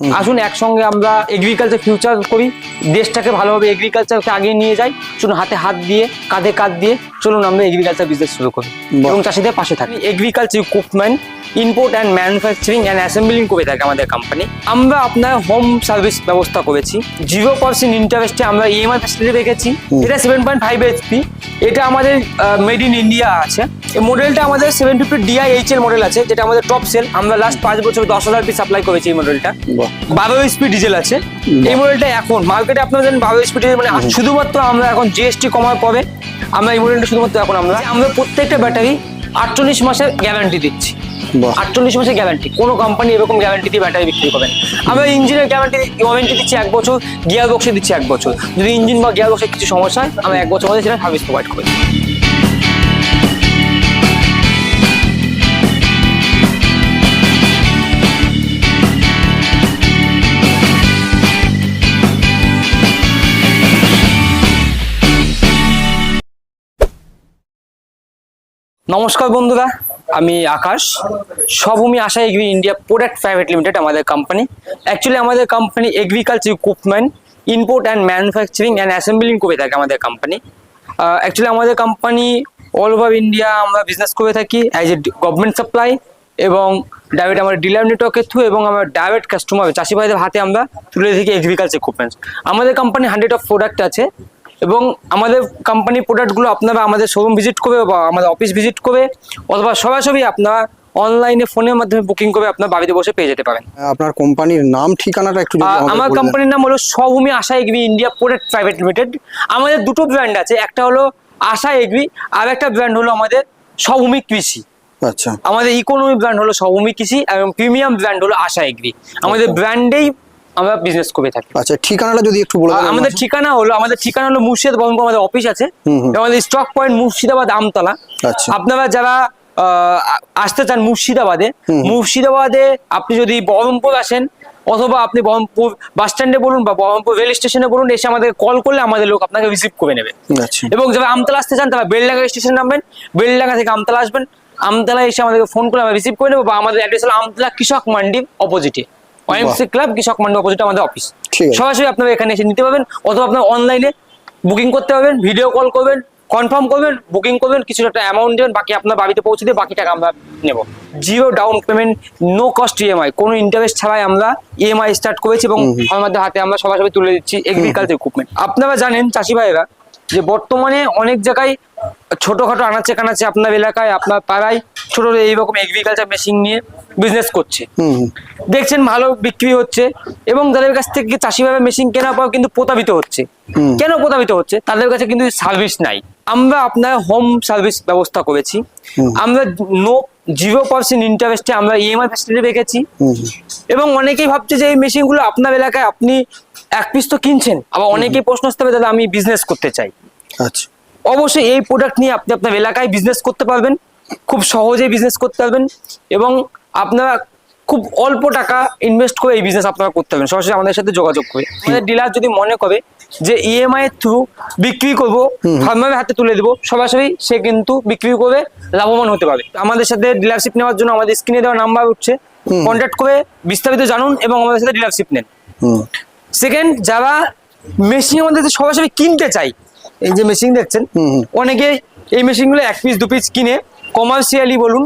আসুন একসঙ্গে আমরা এগ্রিকালচার ফিউচার করি। দেশটাকে ভালোভাবে এগ্রিকালচারকে আগিয়ে নিয়ে যাই। চলুন হাতে হাত দিয়ে কাঁধে কাঁধ দিয়ে চলুন আমরা এগ্রিকালচার বিজনেস শুরু করি। এবং চাষিদের পাশে থাকি। Agriculture equipment import and manufacturing and assembling করে থাকে আমাদের কোম্পানি আমরা আপনার হোম সার্ভিস ব্যবস্থা করেছি। জিরো পার্সেন্ট ইন্টারেস্টে আমরা ইএমআই ফ্যাসিলিটি রেখেছি। এটা সেভেন পয়েন্ট ফাইভ এইচপি এটা আমাদের মেড ইন ইন্ডিয়া আছে। এই মডেলটা আমাদের সেভেন ফিফটি ডিআই এইচ এর মডেল আছে যেটা আমাদের টপ সেল আমরা লাস্ট পাঁচ বছর দশ হাজার পিস সাপ্লাই করেছি এই মডেলটা বারো এইচপি ডিজেল আছে। এই মডেলটা এখন মার্কেটে আপনারা জানেন বারো এইচপি ডিজেল মানে শুধুমাত্র আমরা এখন জিএসটি কমার পরে আমরা এই মডেলটা শুধুমাত্র এখন আমরা আমরা প্রত্যেকটা ব্যাটারি আটচল্লিশ মাসের গ্যারান্টি দিচ্ছি। আটচল্লিশ মাসের গ্যারান্টি কোনো কোম্পানি এরকম গ্যারান্টি দিয়ে ব্যাটারি বিক্রি করবেন আমরা ইঞ্জিনের গ্যারান্টি ওয়ারেন্টি দিচ্ছি এক বছর গিয়ার বক্সে দিচ্ছি এক বছর। যদি ইঞ্জিন বা গিয়ার বক্সে কিছু সমস্যা হয় আমরা এক বছর মধ্যে সেটা সার্ভিস প্রোভাইড করি নমস্কার বন্ধুরা, আমি Akash. Sabbhumi Asha agri India product private limited আমাদের কোম্পানি অ্যাকচুয়ালি আমাদের company agriculture equipment import and manufacturing and assembling করে থাকে আমাদের কোম্পানি অ্যাকচুয়ালি আমাদের কোম্পানি অল ওভার ইন্ডিয়া আমরা বিজনেস করে থাকি অ্যাজ এ গভর্নমেন্ট সাপ্লাই এবং ডাইরেক্ট আমার ডিলার নেটওয়ার্কের থ্রু এবং আমার ডাইরেক্ট কাস্টমার চাষি ভাইদের হাতে আমরা তুলে থাকি এগ্রিকালচার ইকুইপমেন্টস আমাদের কোম্পানি হান্ড্রেড অফ প্রোডাক্ট আছে। এবং আমাদের কোম্পানির প্রোডাক্টগুলো আপনারা আমাদের শোরুম ভিজিট করবে বা আমাদের অফিস ভিজিট করবে অথবা সরাসরি আপনারা অনলাইনে ফোনের মাধ্যমে বুকিং করে আপনার বাড়িতে বসে পেয়ে যেতে পারেন। আপনার কোম্পানির নাম ঠিকানাটা একটু আমার কোম্পানির নাম হলো Swabhumi Asha agri India product private limited আমাদের দুটো ব্র্যান্ড আছে একটা হলো আশা এগ্রি আর একটা ব্র্যান্ড হলো আমাদের স্বভূমি কৃষি। আচ্ছা। আমাদের ইকোনমি ব্র্যান্ড হলো স্বভূমি কৃষি এবং প্রিমিয়াম ব্র্যান্ড হলো আশা এগ্রি। আমাদের ব্র্যান্ডেই আমরা বিজনেস করে থাকি। আচ্ছা ঠিকানাটা যদি একটু বলে আমাদের ঠিকানা হলো আমাদের ঠিকানা হলো মুর্শিদাবাদ বহরমপুর আমাদের অফিস আছে। আমাদের স্টক পয়েন্ট মুর্শিদাবাদ আমতলা। আচ্ছা। আপনারা যারা আসতে চান মুর্শিদাবাদে। মুর্শিদাবাদে আপনি যদি বহরমপুর আসেন অথবা আপনি বহরমপুর বাস স্ট্যান্ডে বলুন বা বহরমপুর রেল স্টেশনে বলুন এসে আমাদের কল করলে আমাদের লোক আপনাকে রিসিভ করে নেবে। আচ্ছা। এবং যারা আমতলা আসতে চান তারা বেলডাঙ্গা স্টেশনে নামবেন বেলডাঙ্গা থেকে আমতলা আসবেন। আমতলা এসে আমাদেরকে ফোন করে আমরা রিসিভ করে নেব বা আমাদের অ্যাড্রেস হলো আমতলা কৃষক মান্ডির অপোজিটে ওয়াইএমসি ক্লাব কৃষক মান্ডি অপোজিটে আমাদের অফিস সরাসরি আপনারা এখানে এসে নিতে পারবেন অথবা আপনার অনলাইনে বুকিং করতে পারবেন ভিডিও কল করবেন কনফার্ম করবেন বুকিং করবেন কিছু একটা অ্যামাউন্ট দেবেন বাকি আপনার বাড়িতে পৌঁছে দিয়ে বাকি টাকা আমরা নেব। Zero down payment no cost EMI কোনো ইন্টারেস্ট ছাড়াই আমরা ইএমআই স্টার্ট করেছি এবং আমাদের হাতে আমরা সরাসরি তুলে দিচ্ছি এগ্রিকালচার ইকুইপমেন্ট আপনারা জানেন চাষি ভাইরা যে বর্তমানে অনেক জায়গায় ছোটখাটো আনাচে কানাচে আপনার এলাকায় আপনার পাড়ায় ছোট এইরকম এগ্রিকালচার মেশিন নিয়ে বিজনেস করছে। দেখছেন ভালো বিক্রি হচ্ছে এবং তাদের কাছ থেকে চাষি ভাবে মেশিন কেনার পর কিন্তু প্রতাবিত হচ্ছে। কেন প্রতাবিত হচ্ছে? তাদের কাছে কিন্তু সার্ভিস নাই। আমরা আপনার হোম সার্ভিস ব্যবস্থা করেছি। আমরা নো জিরো পার্সেন্ট ইন্টারেস্টে আমরা ইএমআই ফ্যাসিলিটি রেখেছি। এবং অনেকেই ভাবছে যে এই মেশিনগুলো আপনার এলাকায় আপনি এক পিস তো কিনছেন। আবার অনেকেই প্রশ্ন আসতে হবে দাদা আমি বিজনেস করতে চাই। আচ্ছা। অবশ্যই এই প্রোডাক্ট নিয়ে আপনি আপনার এলাকায় বিজনেস করতে পারবেন। খুব সহজেই বিজনেস করতে পারবেন। এবং আপনারা খুব অল্প টাকা ইনভেস্ট করে এই বিজনেস আপনারা করতে পারবেন। সরাসরি আমাদের সাথে যোগাযোগ করে। আমাদের ডিলার যদি মনে করে যে ইএমআই এর থ্রু বিক্রি করব ফার্মারের হাতে তুলে দেবো সরাসরি সে কিন্তু বিক্রি করে লাভবান হতে পারবে। আমাদের সাথে ডিলারশিপ নেওয়ার জন্য আমাদের স্ক্রিনে দেওয়া নাম্বার উঠছে। কন্ট্যাক্ট করে বিস্তারিত জানুন এবং আমাদের সাথে ডিলারশিপ নেন। সেকেন্ড যারা মেশিন আমাদের সরাসরি কিনতে চাই এই যে মেশিন দেখছেন। অনেকে এই মেশিনগুলো এক পিস দু পিস কিনে কমার্শিয়ালি বলুন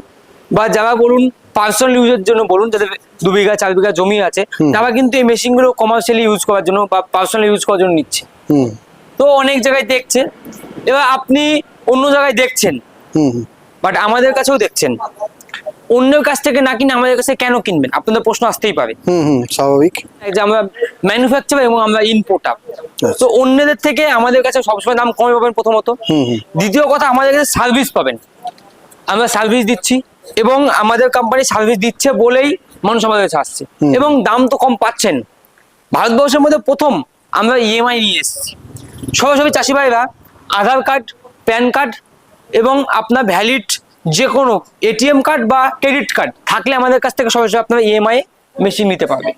বা যারা বলুন পার্সোনাল ইউজের জন্য বলুন যাদের দু বিঘা চার বিঘা জমি আছে তারা কিন্তু এই মেশিনগুলো কমার্শিয়ালি ইউজ করার জন্য বা পার্সোনাল ইউজ করার জন্য নিচ্ছে। তো অনেক জায়গায় দেখছে। এবার আপনি অন্য জায়গায় দেখছেন। বাট আমাদের কাছেও দেখছেন। অন্যের কাছ থেকে না কিনে আমাদের কাছে কেন কিনবেন? আপনাদের প্রশ্ন আসতেই পারে। স্বাভাবিক। যে আমরা ম্যানুফ্যাকচার এবং আমরা ইম্পোর্টার আচ্ছা। তো অন্যদের থেকে আমাদের কাছে সবসময় দাম কমে পাবেন প্রথমত। দ্বিতীয় কথা আমাদের কাছে সার্ভিস পাবেন। আমরা সার্ভিস দিচ্ছি। এবং আমাদের কোম্পানি সার্ভিস দিচ্ছে বলেই মানুষ আমাদের কাছে আসছে। এবং দাম তো কম পাচ্ছেন। ভারতবর্ষের মধ্যে প্রথম আমরা ইএমআই নিয়ে এসেছি। সরাসরি চাষি ভাইরা আধার কার্ড প্যান কার্ড এবং আপনার ভ্যালিড যে কোনো এটিএম কার্ড বা ক্রেডিট কার্ড থাকলে আমাদের কাছ থেকে সরাসরি আপনারা ইএমআই মেশিন নিতে পারবে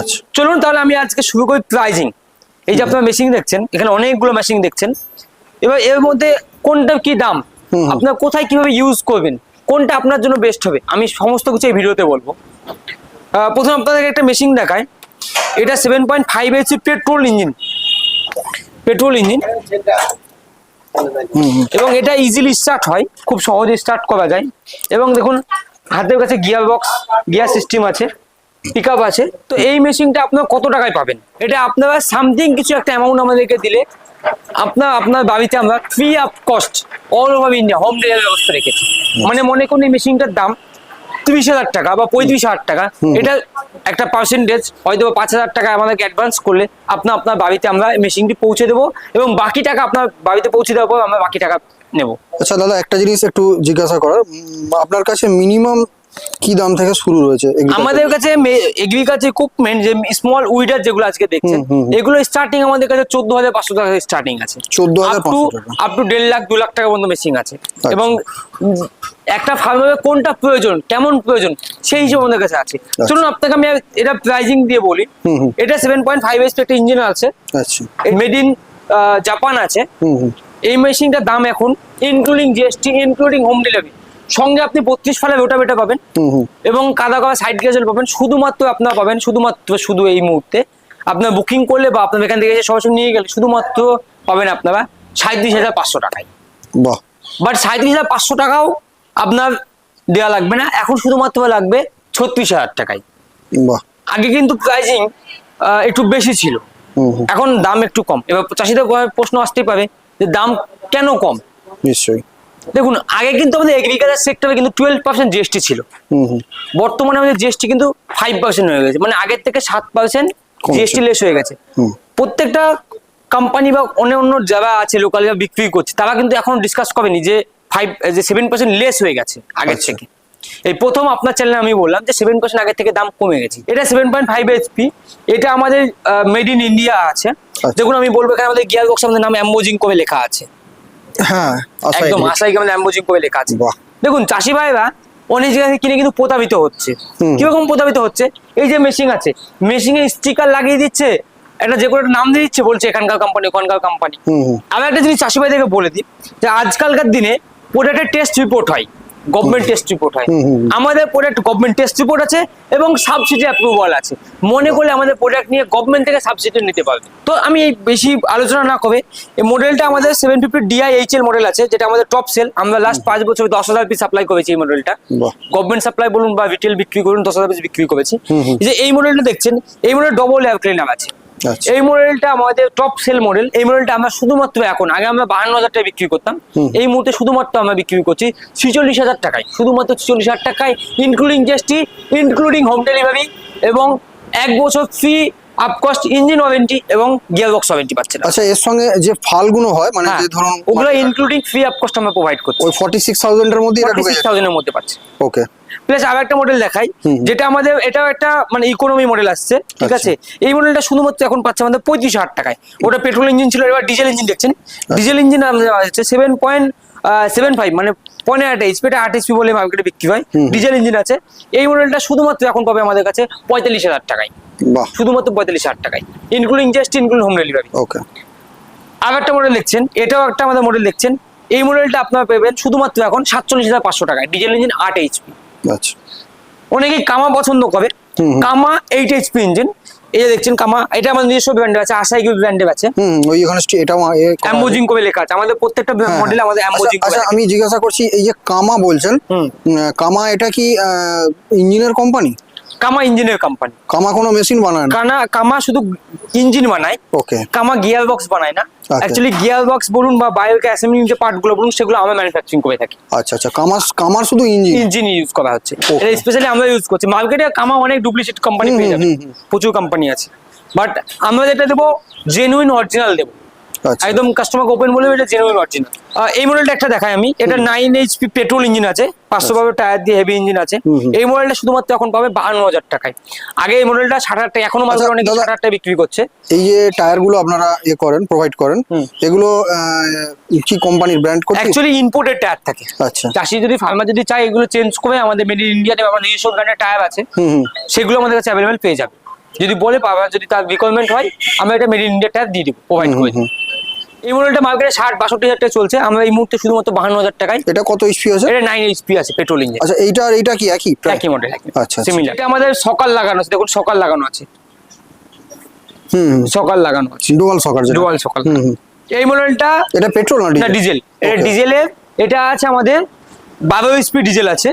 আচ্ছা। চলুন তাহলে আমি আজকে শুরু করি প্রাইজিং এই যে আপনারা মেশিন দেখছেন এখানে অনেকগুলো মেশিন দেখছেন। এবার এর মধ্যে কোনটা কি দাম? আপনার কোথায় কীভাবে ইউজ করবেন? কোনটা আপনার জন্য বেস্ট হবে? আমি সমস্ত কিছু এই ভিডিওতে বলব। প্রথমে আপনাদেরকে একটা মেশিন দেখায় এটা seven point five HP petrol engine petrol engine এবং এটা ইজিলি স্টার্ট হয়। খুব সহজে স্টার্ট করা যায়। এবং দেখুন, হাতের কাছে গিয়ার বক্স গিয়ার সিস্টেম আছে পিক আছে। তো এই মেশিনটা আপনার কত টাকায় পাবেন? এটা আপনারা সামথিং কিছু একটা অ্যামাউন্ট আমাদেরকে দিলে আপনার আপনার বাড়িতে আমরা free of cost all over India home delivery ব্যবস্থা রেখেছি। মানে মনে করুন এই মেশিনটার দাম ত্রিশ হাজার টাকা বা পঁয়ত্রিশ হাজার টাকা। এটা একটা পার্সেন্টেজ হয়তো পাঁচ হাজার টাকা আমাদেরকে অ্যাডভান্স করলে আপনার আপনার বাড়িতে আমরা মেশিনটি পৌঁছে দেবো এবং বাকি টাকা আপনার বাড়িতে পৌঁছে দেওয়ার পর আমরা বাকি টাকা নেব। আচ্ছা দাদা একটা জিনিস একটু জিজ্ঞাসা করার। আপনার কাছে মিনিমাম কি দাম থেকে শুরু রয়েছে আমাদের কাছে এগ্রিকালচার ইকুইপমেন্ট যে স্মল উইডার যেগুলো আজকে দেখছেন। এগুলো স্টার্টিং আমাদের কাছে চোদ্দ হাজার পাঁচশো টাকা স্টার্টিং আছে। 14,500 টাকা। আপ টু দেড় লাখ দু লাখ টাকা পর্যন্ত মেশিন আছে। আচ্ছা। এবং একটা ফার্মে কোনটা প্রয়োজন কেমন প্রয়োজন সেই হিসেবে আমাদের কাছে আছে। চলুন আপনাকে আমি এটা প্রাইজিং দিয়ে বলি। এটা সেভেন পয়েন্ট ফাইভ এইচ একটা ইঞ্জিন আছে। আচ্ছা। মেড ইন জাপান আছে। এই মেশিনটার দাম এখন including GST including home delivery সঙ্গে আপনি বত্রিশ ফালে ওটা বেটা পাবেন। এবং কাদা কাদা সাইড গ্যাজেল পাবেন। শুধুমাত্র আপনারা পাবেন শুধুমাত্র শুধু এই মুহূর্তে। আপনার বুকিং করলে বা আপনার এখান থেকে এসে সরাসরি নিয়ে গেলে শুধুমাত্র পাবেন আপনারা সাঁত্রিশ হাজার পাঁচশো টাকায়। বাহ। বাট সাঁত্রিশ হাজার পাঁচশো টাকাও আপনার দেওয়া লাগবে না। এখন শুধুমাত্র লাগবে ছত্রিশ হাজার টাকায়। বাহ। আগে কিন্তু প্রাইজিং একটু বেশি ছিল। এখন দাম একটু কম। এবার চাষিদের প্রশ্ন আসতেই পারে যে দাম কেন কম? নিশ্চয়ই। দেখুন আগে কিন্তু আমাদের এগ্রিকালচার সেক্টরে কিন্তু টুয়েলভ পার্সেন্ট জিএসটি ছিল। বর্তমানে আমাদের জিএসটি কিন্তু ফাইভ পার্সেন্ট হয়ে গেছে। মানে আগের থেকে সাত পার্সেন্ট জিএসটি লেস হয়ে গেছে। প্রত্যেকটা কোম্পানি বা অন্য অন্য যারা আছে লোকাল যারা বিক্রি করছে তারা কিন্তু এখনও ডিসকাস করেনি যে ফাইভ যে সেভেন পার্সেন্ট লেস হয়ে গেছে আগের আচ্ছা। থেকে। এই প্রথম আপনার চ্যানেলে আমি বললাম যে সেভেন পার্সেন্ট আগের থেকে দাম কমে গেছে। এটা সেভেন পয়েন্ট ফাইভ এইচপি এটা আমাদের মেড ইন ইন্ডিয়া আছে। দেখুন আমি বলব এখানে আমাদের গিয়ার বক্স আমাদের নাম অ্যাম্বোজিং করে লেখা আছে। হ্যাঁ একদম আশাই কেমন ল্যাম্বোজিং করে লেখা আছে। দেখুন চাষি ভাইরা অনেক জায়গা থেকে কিনে কিন্তু প্রতারিত হচ্ছে। কীরকম প্রতারিত হচ্ছে? এই যে মেশিন আছে মেশিনে স্টিকার লাগিয়ে দিচ্ছে একটা যে কোনো একটা নাম দিয়ে দিচ্ছে বলছে এখানকার কোম্পানি ওখানকার কোম্পানি আমি একটা জিনিস চাষি ভাইদেরকে বলে দিই যে আজকালকার দিনে প্রোডাক্টের টেস্ট রিপোর্ট হয়। গভর্নমেন্ট টেস্ট রিপোর্ট হয়। আমাদের প্রোডাক্ট গভর্নমেন্ট টেস্ট রিপোর্ট আছে এবং সাবসিডি অ্যাপ্রুভাল আছে। মনে করলে আমাদের প্রোডাক্ট নিয়ে গভর্নমেন্ট থেকে সাবসিডি নিতে পারবে। তো আমি এই বেশি আলোচনা না করে এই মডেলটা আমাদের seven fifty DI L model আছে যেটা আমাদের টপ সেল আমরা লাস্ট পাঁচ বছর দশ হাজার পিস সাপ্লাই করেছি এই মডেলটা। গভর্নমেন্ট সাপ্লাই বলুন বা রিটেল বিক্রি করুন দশ হাজার পিস বিক্রি করেছি। যে এই মডেলটা দেখছেন এই মডেল ডবল এয়ার ক্লিনার আছে। এই মডেলটা আমাদের টপ সেল মডেল এই মডেলটা আমরা শুধুমাত্র এখন আগে আমরা বাহান্ন হাজার টাকা বিক্রি করতাম। এই মুহূর্তে শুধুমাত্র আমরা বিক্রি করছি ছিচল্লিশ হাজার টাকায়। শুধুমাত্র ছিচল্লিশ হাজার টাকায় including GST including home delivery এবং এক বছর free of cost engine warranty এবং গিয়ার বক্স ওয়ারেন্টি পাচ্ছেন আচ্ছা এর সঙ্গে যে ফালগুলো হয় মানে হ্যাঁ, যে ধরুন ওগুলো ইনক্লুডিং ফ্রি আপকস্ট আমরা প্রোভাইড করছি। ওই ফর্টি সিক্স থাউজেন্ডের মধ্যে এটা ঢুকে সিক্স থাউজেন্ডের মধ্যে পাচ্ছে। ওকে প্লাস আর একটা মডেল দেখাই যেটা আমাদের এটাও একটা মানে ইকোনমি মডেল আসছে ঠিক আচ্ছা। আছে? এই মডেলটা শুধুমাত্র এখন পাচ্ছে আমাদের পঁয়ত্রিশ হাজার টাকায়। ওটা পেট্রোল ইঞ্জিন ছিল এবার ডিজেল ইঞ্জিন দেখছেন। ডিজেল ইঞ্জিন আমাদের আছে সেভেন পয়েন্ট সেভেন ফাইভ মানে পনেরো আট এইচপি এটা আট এইচপি বলে মার্কেটে বিক্রি হয়। ডিজেল ইঞ্জিন আছে। এই মডেলটা শুধুমাত্র এখন পাবে আমাদের কাছে পঁয়তাল্লিশ হাজার টাকায়। শুধুমাত্র পঁয়তাল্লিশ হাজার টাকায়। Including just include home delivery okay আর একটা মডেল দেখছেন এটাও একটা আমাদের মডেল দেখছেন। এই মডেলটা আপনারা পেবেন শুধুমাত্র এখন সাতচল্লিশ হাজার পাঁচশো টাকায় ডিজেল ইঞ্জিন আট এইচপি আচ্ছা। অনেকেই কামা পছন্দ করে। কামা এইট এইচপি ইঞ্জিন এই যে দেখছেন কামা এটা আমাদের নিজস্ব ব্র্যান্ডে আছে আশাই ব্র্যান্ডে আছে। হুম ওই এখানে স্টি- এটাও এ অ্যাম্বোজিং করে লেখা আছে। আমাদের প্রত্যেকটা হ্যাঁ, মডেলে আমাদের আচ্ছা, অ্যাম্বোজিং আচ্ছা আমি জিজ্ঞাসা করছি এই যে কামা বলছেন কামা এটা কি ইঞ্জিনিয়ার কোম্পানি কামা ইঞ্জিনের কোম্পানি কামা কোনো মেশিন বানায় না? কানা কামা শুধু ইঞ্জিন বানায় ওকে কামা গিয়ার বক্স বানায় না। অ্যাকচুয়ালি গিয়ার বক্স বলুন বা বায়োকে অ্যাসেম্বলিং যে পার্টগুলো বলুন সেগুলো আমরা ম্যানুফ্যাকচারিং করে থাকি। আচ্ছা আচ্ছা। কামা কামার শুধু ইঞ্জিন ইঞ্জিন ইউজ করা হচ্ছে। এটা স্পেশালি আমরা ইউজ করছি। মার্কেটে কামা অনেক ডুপ্লিকেট কোম্পানি পেয়ে যাবে। প্রচুর কোম্পানি আছে। বাট আমরা যেটা দেবো জেনুইন অরিজিনাল দেবো। একদম কাস্টমার ওপেন বলে এটা জেনুইন অরিজিনাল এই মডেলটা একটা দেখাই আমি। এটা নাইন এইচপি পেট্রোল ইঞ্জিন আছে পাঁচশো পাবে টায়ার দিয়ে হেভি ইঞ্জিন আছে। এই মডেলটা শুধুমাত্র এখন পাবে বাহান্ন হাজার টাকায়। আগে এই মডেলটা ষাট হাজার টাকা এখনও মাত্র আচ্ছা, অনেক ষাট হাজার টাকা বিক্রি করছে। এই যে টায়ারগুলো আপনারা এ করেন প্রোভাইড করেন এগুলো কি কোম্পানির ব্র্যান্ড করতে অ্যাকচুয়ালি ইম্পোর্টেড টায়ার থাকে। আচ্ছা। চাষি যদি ফার্মার যদি চায় এগুলো চেঞ্জ করে আমাদের মেড ইন ইন্ডিয়াতে আমার নিজস্ব ব্র্যান্ডের টায়ার আছে সেগুলো আমাদের কাছে অ্যাভেলেবেল পেয়ে যাবে। যদি বলে পাবা যদি তার রিকোয়ারমেন্ট হয় আমরা এটা মেড ইন ইন্ডিয়া টায়ার দিয়ে দিব প্রোভাইড করে এই মডেলটা মার্কেটে ষাট বাষট্টি হাজার টাকা চলছে। আমরা এই মুহূর্তে শুধুমাত্র বাহান্ন হাজার টাকায় এটা কত এইচপি আছে? এটা নাইন এইচপি আছে পেট্রোল ইঞ্জিন আচ্ছা এইটা আর এইটা কি? একই? একই মডেল আচ্ছা, আচ্ছা। সিমিলার এটা আমাদের সকাল লাগানো আছে। দেখুন সকাল লাগানো আছে। হুম সকাল লাগানো আছে। ডুয়াল ডুয়াল সকাল। হুম এই মডেলটা এটা পেট্রোল না ডিজেল এটা আছে আমাদের বারো ডিজেল আছে।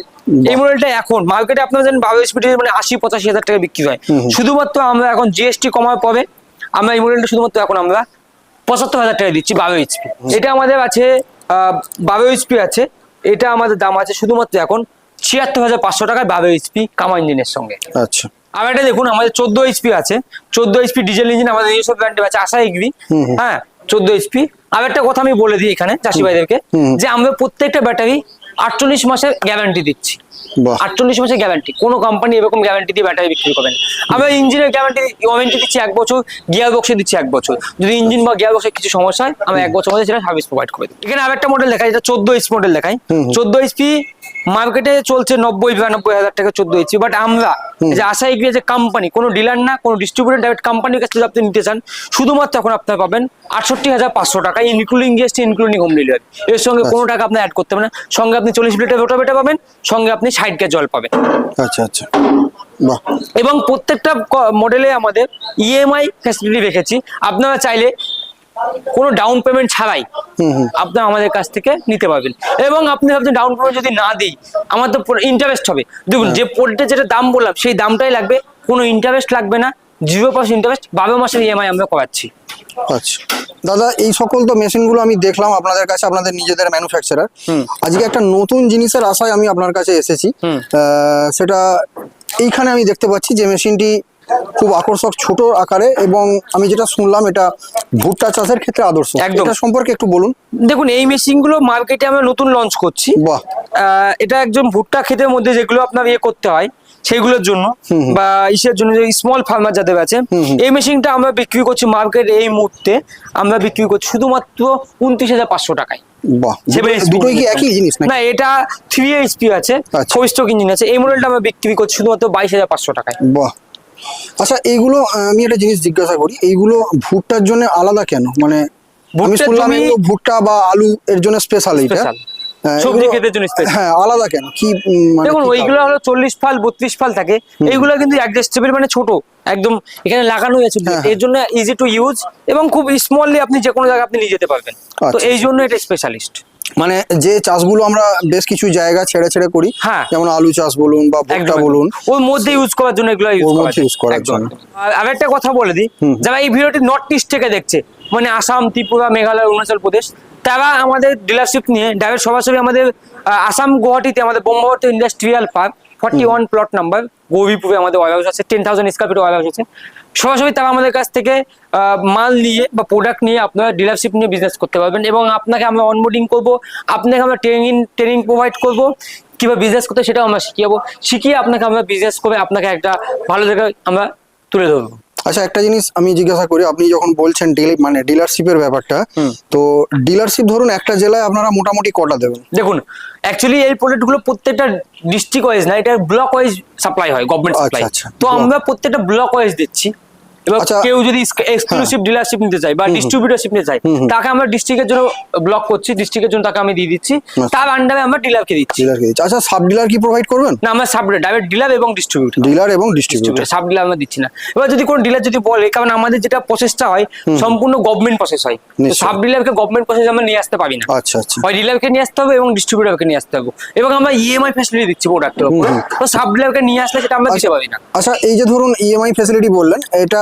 এই মডেলটা এখন মার্কেটে আপনারা জানেন বারো স্পি ডিজেল মানে আশি পঁচাশি হাজার টাকা বিক্রি হয়। শুধুমাত্র আমরা এখন জিএসটি কমার পরে আমরা এই মডেলটা শুধুমাত্র এখন আমরা পঁচাত্তর হাজার টাকা দিচ্ছি বারো এইচপি এটা আমাদের আছে বারো এইচপি আছে। এটা আমাদের দাম আছে শুধুমাত্র এখন ছিয়াত্তর হাজার পাঁচশো টাকায় বারো এইচপি কামা ইঞ্জিনের সঙ্গে। আচ্ছা। আর এটা দেখুন আমাদের চোদ্দ এইচপি আছে। চোদ্দ এইচপি ডিজেল ইঞ্জিন আমাদের নিজস্ব ব্র্যান্ডে আছে আশা এগ্রি। হ্যাঁ চোদ্দ এইচপি আর একটা কথা আমি বলে দিই এখানে চাষি ভাইদেরকে যে আমরা প্রত্যেকটা ব্যাটারি আটচল্লিশ মাসের গ্যারান্টি দিচ্ছি। আটচল্লিশ মাসের গ্যারান্টি কোনো কোম্পানি এরকম গ্যারান্টি দিয়ে ব্যাটারি বিক্রি করবেন আমরা ইঞ্জিনের গ্যারান্টি ওয়ারেন্টি দিচ্ছি এক বছর গিয়ার বক্সে দিচ্ছি এক বছর। যদি ইঞ্জিন বা গিয়ার বক্সে কিছু সমস্যা হয় আমরা এক বছর মধ্যে সেটা সার্ভিস প্রোভাইড করে দিই এখানে আরেকটা মডেল দেখাই যেটা চোদ্দ ইস মডেল দেখাই। চোদ্দ ইস পি মার্কেটে চলছে নব্বই বিরানব্বই হাজার টাকা চোদ্দ এইচপি বাট আমরা যে আশা এগিয়ে যে কোম্পানি কোনো ডিলার না কোনো ডিস্ট্রিবিউটার ডাইরেক্ট কোম্পানির কাছে যদি আপনি নিতে চান শুধুমাত্র এখন আপনার পাবেন আটষট্টি হাজার পাঁচশো টাকা including GST including home delivery এর সঙ্গে কোনো টাকা আপনি অ্যাড করতে হবে না। সঙ্গে আপনি চল্লিশ লিটার রোটাভেটা পাবেন সঙ্গে আপনি ষাট গ্যাস জল পাবেন। আচ্ছা আচ্ছা। এবং প্রত্যেকটা মডেলে আমাদের E ইএমআই ফ্যাসিলিটি রেখেছি। আপনারা চাইলে কোনো ডাউন পেমেন্ট ছাড়াই আপনারা আমাদের কাছ থেকে নিতে পারবেন। এবং আপনি ভাবছেন ডাউন পেমেন্ট যদি না দিই আমার তো ইন্টারেস্ট হবে। দেখুন যে পোর্টে যেটা দাম বললাম সেই দামটাই লাগবে। কোনো ইন্টারেস্ট লাগবে না। জিরো পার্সেন্ট ইন্টারেস্ট বারো মাসের ইএমআই আমরা করাচ্ছি। আচ্ছা। দাদা এই সকল তো মেশিনগুলো আমি দেখলাম আপনাদের কাছে আপনাদের নিজেদের ম্যানুফ্যাকচারার। আজকে একটা নতুন জিনিসের আশায় আমি আপনার কাছে এসেছি। সেটা এইখানে আমি দেখতে পাচ্ছি যে মেশিনটি খুব আকর্ষক ছোট আকারে এবং আমি যেটা শুনলাম এটা ভুট্টা চাষের ক্ষেত্রে আদর্শ। একদম। এটা সম্পর্কে একটু বলুন। দেখুন এই মেশিনগুলো মার্কেটে আমরা নতুন লঞ্চ করছি। বাহ। এটা একজন ভুট্টা ক্ষেতের মধ্যে যেগুলো আপনার ইয়ে করতে হয় সেইগুলোর জন্য। বা ইসের জন্য যে স্মল ফার্মার যাদের আছে। এই মেশিনটা আমরা বিক্রি করছি মার্কেট এই মুহূর্তে আমরা বিক্রি করছি শুধুমাত্র উনত্রিশ হাজার পাঁচশো টাকায়। না এটা থ্রি এইচপি আছে। ফোর স্ট্রোক ইঞ্জিন আছে এই মডেলটা আমরা বিক্রি করছি শুধুমাত্র বাইশ হাজার পাঁচশো টাকায়। বাহ। আচ্ছা এইগুলো আমি একটা জিনিস জিজ্ঞাসা করি এইগুলো ভুট্টার জন্য আলাদা কেন? মানে আমি শুনলাম ভুট্টা বা আলু এর জন্য স্পেশাল এইটা। হ্যাঁ, সবজি ক্ষেতের জন্য হ্যাঁ আলাদা কেন? কি মানে দেখুন ওইগুলো হলো চল্লিশ ফাল বত্রিশ ফাল থাকে। এইগুলো কিন্তু অ্যাডজাস্টেবল মানে ছোট। একদম এখানে লাগানো আছে হ্যাঁ, এর জন্য ইজি টু ইউজ এবং খুব স্মললি আপনি যে কোনো জায়গায় আপনি নিয়ে যেতে পারবেন। তো আচ্ছা। এই জন্য এটা স্পেশালিস্ট মানে যে চাষগুলো আমরা বেশ কিছু জায়গা ছেড়ে ছেড়ে করি হ্যাঁ। যেমন আলু চাষ বলুন বা ভুট্টা বলুন ওর মধ্যে ইউজ করার জন্য এগুলো ইউজ করা মধ্যে যায়। করার জন্য। আর একটা কথা বলে দিই যারা এই ভিডিওটি নর্থ ইস্ট থেকে দেখছে মানে আসাম ত্রিপুরা মেঘালয় অরুণাচল প্রদেশ তারা আমাদের ডিলারশিপ নিয়ে ডাইরেক্ট সরাসরি আমাদের আসাম গুয়াহাটিতে আমাদের বোম্বাবর্ত industrial park forty one plot number গৌরীপুরে আমাদের ওয়ার হাউস আছে ten thousand square feet warehouse আছে সরাসরি তারা আমাদের কাছ থেকে মাল নিয়ে বা প্রোডাক্ট নিয়ে আপনারা ডিলারশিপ নিয়ে বিজনেস করতে পারবেন এবং আপনাকে আমরা অনবোর্ডিং করব, আপনাকে আমরা ট্রেনিং ট্রেনিং প্রোভাইড করব, কীভাবে বিজনেস করতে সেটাও আমরা শিখিয়ে শিখিয়ে আপনাকে আমরা বিজনেস করে আপনাকে একটা ভালো জায়গায় আমরা তুলে ধরবো। আচ্ছা একটা জিনিস আমি জিজ্ঞাসা করি আপনি যখন বলছেন ডিল মানে ডিলারশিপের ব্যাপারটা তো ডিলারশিপ ধরুন একটা জেলায় আপনারা মোটামুটি কটা দেবেন? দেখুন অ্যাকচুয়ালি এই প্রোডাক্টগুলো প্রত্যেকটা ডিস্ট্রিক্ট ওয়াইজ না এটা ব্লক ওয়াইজ সাপ্লাই হয় গভর্নমেন্ট আচ্ছা, সাপ্লাই আচ্ছা। তো আমরা প্রত্যেকটা ব্লক ওয়াইজ দিচ্ছি। আচ্ছা। কেউ যদি এক্সক্লুসিভ ডিলারশিপ নিতে চায় বা ডিস্ট্রিবিউটারশিপ নিতে চায়। তাকে আমরা ডিস্ট্রিক্টের জন্য ব্লক করছি ডিস্ট্রিক্টের জন্য তাকে আমি দিয়ে দিচ্ছি। আচ্ছা। তার আন্ডারে আমরা ডিলারকে দিচ্ছি। ডিলারকে দিচ্ছে। আচ্ছা সাব ডিলার কি প্রোভাইড করবেন? না আমরা সাব ডাইরেক্ট ডিলার এবং ডিস্ট্রিবিউটার ডিলার এবং ডিস্ট্রিবিউটর সাব ডিলার আমরা দিচ্ছি না। এবার যদি কোনো ডিলার যদি বলে কারণ আমাদের যেটা প্রসেসটা হয় সম্পূর্ণ গভর্নমেন্ট প্রসেস হয়। সাব ডিলারকে গভর্নমেন্ট প্রসেস আমরা নিয়ে আসতে পারি না। আচ্ছা আচ্ছা। হয় ডিলারকে নিয়ে আসতে হবে এবং ডিস্ট্রিবিউটারকে নিয়ে আসতে হবে। এবং আমরা ইএমআই ফ্যাসিলিটি দিচ্ছি প্রোডাক্টের উপরে। তো সাব ডিলারকে নিয়ে আসলে সেটা আমরা দিতে পারি না। আচ্ছা এই যে ধরুন ইএমআই ফ্যাসিলিটি বললেন এটা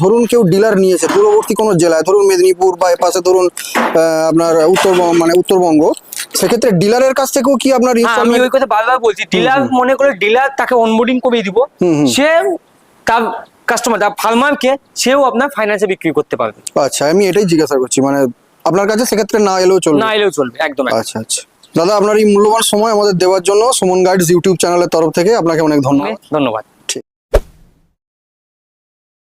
ধরুন কেউ ডিলার নিয়েছে দূরবর্তী কোনো জেলায় ধরুন মেদিনীপুর বা এপাশে ধরুন আপনার উত্তরবঙ্গ মানে উত্তরবঙ্গ সেক্ষেত্রে ডিলারের কাছ থেকেও কি আপনার হ্যাঁ, আমি ওই কথা বারবার বলছি ডিলার মনে করে ডিলার তাকে অনবোর্ডিং করিয়ে দিব। সে তার কাস্টমার তার ফার্মারকে সেও আপনার ফাইন্যান্সে বিক্রি করতে পারবে। আচ্ছা আমি এটাই জিজ্ঞাসা করছি মানে আপনার কাছে সেক্ষেত্রে না এলেও চলবে? না এলেও চলবে একদম একদম। আচ্ছা আচ্ছা। দাদা আপনার এই মূল্যবান সময় আমাদের দেওয়ার জন্য সুমন গাইডস ইউটিউব চ্যানেলের তরফ থেকে আপনাকে অনেক ধন্যবাদ। ধন্যবাদ।